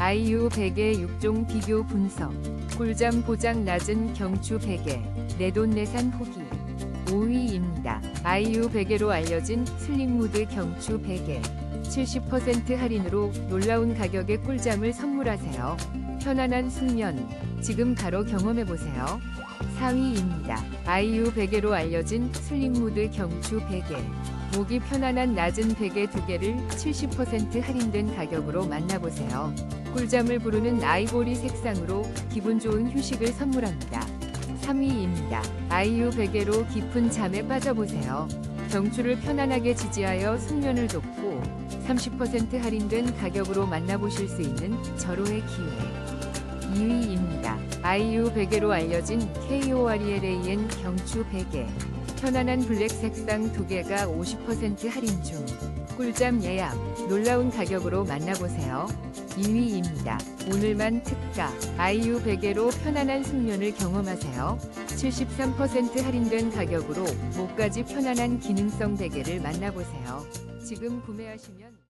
아이유 베개 6종 비교 분석. 꿀잠 보장 낮은 경추 베개. 내돈내산 후기. 5위입니다. 아이유 베개로 알려진 슬링무드 경추 베개. 70% 할인으로 놀라운 가격에 꿀잠을 선물하세요. 편안한 숙면. 지금 바로 경험해보세요. 4위입니다. 아이유 베개로 알려진 슬림무드 경추 베개. 목이 편안한 낮은 베개 두 개를 70% 할인된 가격으로 만나보세요. 꿀잠을 부르는 아이보리 색상으로 기분 좋은 휴식을 선물합니다. 3위입니다. 아이유 베개로 깊은 잠에 빠져보세요. 경추를 편안하게 지지하여 숙면을 돕고 30% 할인된 가격으로 만나보실 수 있는 절호의 기회. 2위입니다. 아이유 베개로 알려진 KORELAN 경추 베개. 편안한 블랙 색상 두 개가 50% 할인 중. 꿀잠 예약, 놀라운 가격으로 만나보세요. 2위입니다. 오늘만 특가, 아이유 베개로 편안한 숙면을 경험하세요. 73% 할인된 가격으로 목까지 편안한 기능성 베개를 만나보세요. 지금 구매하시면